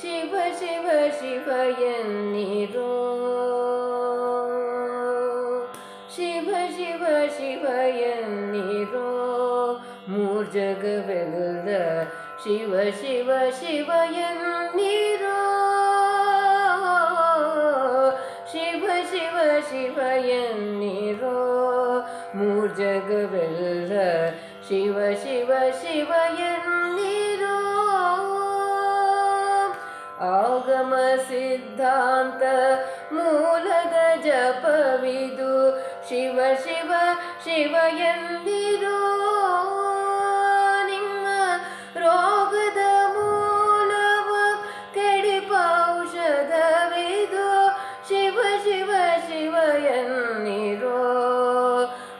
ಶಿವ ಶಿವ ಶಿವ ಎನ್ನಿರೋ ಶಿವ ಶಿವ ಶಿವ ಎನ್ನಿರೋ ಮೂರ್ ಜಗವೆಲ್ಲ ಶಿವ ಶಿವ ಶಿವ ಎನ್ನಿರೋ ಶಿವ ಶಿವ ಶಿವ ಎನ್ನಿರೋ ಮೂರ್ ಜಗವೆಲ್ಲ ಶಿವ ಶಿವ ಶಿವ ಎನ್ನಿರೋ ಆಗಮ ಸಿದ್ಧಾಂತ ಮೂಲದ ಜಪವಿದು ಶಿವ ಶಿವ ಶಿವ ಎಂದಿರೋ ನಿಮ್ಮ ರೋಗದ ಮೂಲವ ಕೆಡಿಪೌಷಧವಿದು ಶಿವ ಶಿವ ಶಿವ ಎನ್ನಿರೋ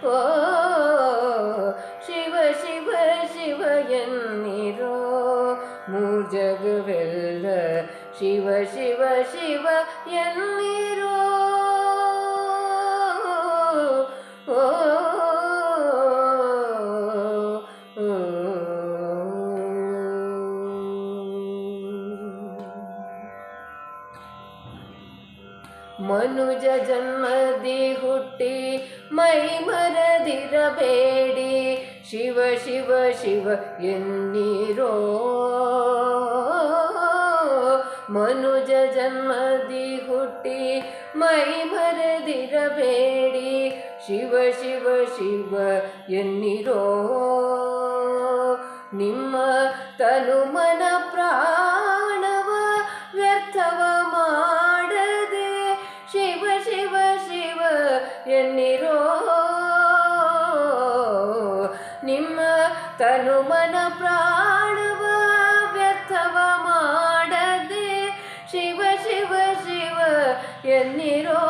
ಓ, ಶಿವ ಶಿವ ಶಿವ ಎನ್ನಿರೋ ಶಿವ ಶಿವ ಶಿವ ಎಲ್ಲಿರೋ? ಮನುಜ ಜನ್ಮದಿ ಹುಟ್ಟಿ ಮೈ ಮರದಿರಬೇಡಿ. ಶಿವ ಶಿವ ಶಿವ ಎನ್ನಿರೋ? ಮನುಜ ಜನ್ಮದಿ ಹುಟ್ಟಿ ಮೈ ಮರದಿರಬೇಡಿ. ಶಿವ ಶಿವ ಶಿವ ಎನ್ನಿರೋ ನಿಮ್ಮ ತನು ಮನ ಪ್ರಾಣವ ವ್ಯರ್ಥವ ಮಾಡದೆ. ಶಿವ ಶಿವ ಶಿವ ಎನ್ನಿರೋ ನಿಮ್ಮ ತನು ಮನ ಎನ್ನಿರೋ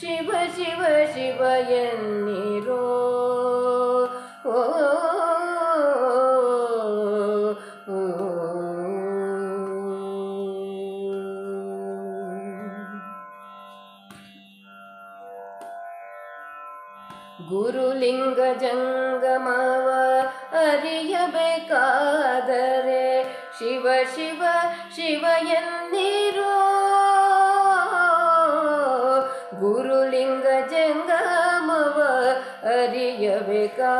ಶಿವ ಶಿವ ಶಿವ ಎನ್ನಿರೋ. ಗುರುಲಿಂಗ ಜಂಗಮವ ಅರಿಯಬೇಕಾದರೆ ಶಿವ ಶಿವ ಶಿವ ಎನ್ನಿರೋ ಗುರುಲಿಂಗ ಜಂಗಮವ ಅರಿಯಬೇಕಾದರೆ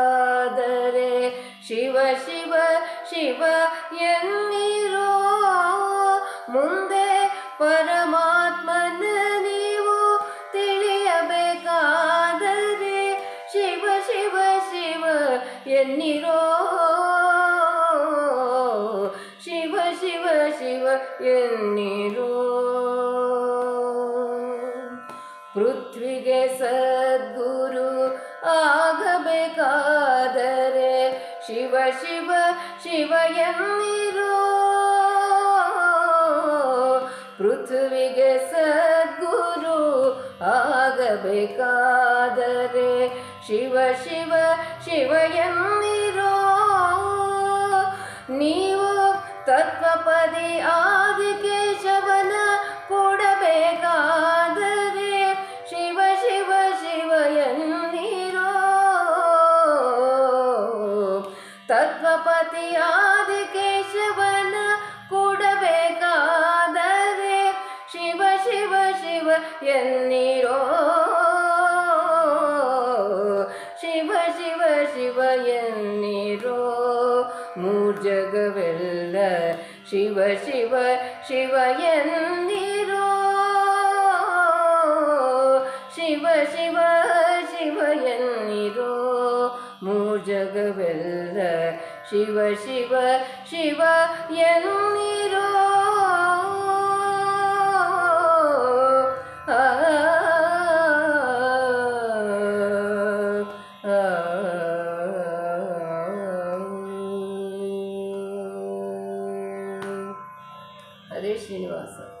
ಶಿವ ಶಿವ ಶಿವ ಎನ್ನಿರೋ ಮುಂದೆ ಪರಮಾತ್ಮನ ನೀವು ತಿಳಿಯಬೇಕಾದರೆ ಶಿವ ಶಿವ ಶಿವ ಎನ್ನಿರೋ ಶಿವ ಶಿವ ಪೃಥ್ವಿಗೆ ಸದ್ಗುರು ಆಗಬೇಕಾದರೆ ಶಿವ ಶಿವ ಶಿವ ಎನ್ನಿರೋ. ಪೃಥ್ವಿಗೆ ಸದ್ಗುರು ಆಗಬೇಕಾದರೆ ಶಿವ ಶಿವ ಶಿವ ಎನ್ನಿರೋ. ನೀವು ತತ್ವಪದಿ ಆದಿ ಕೇಶವನ ಕೊಡಬೇಕಾದರೆ ಶಿವ ಶಿವ ಶಿವ ಎನ್ನಿರೋ ತತ್ವಪತಿ ಆದಿ ಕೇಶವನ ಕೊಡಬೇಕಾದರೆ ಶಿವ ಶಿವ ಶಿವ ಎನ್ನಿರೋ ಶಿವ ಶಿವ ಶಿವ ಎನ್ನಿರೋ ಮೂರ್ ಜಗವೆಲ್ಲ ಶಿವ ಶಿವ ಶಿವ ಎನ್ನಿರೋ ಶಿವ ಶಿವ ಶಿವ ಎನ್ನಿರೋ ಮೂರ್ ಜಗವೆಲ್ಲ ಶಿವ ಶಿವ ಶಿವ ಎನ್ನಿರೋ universal.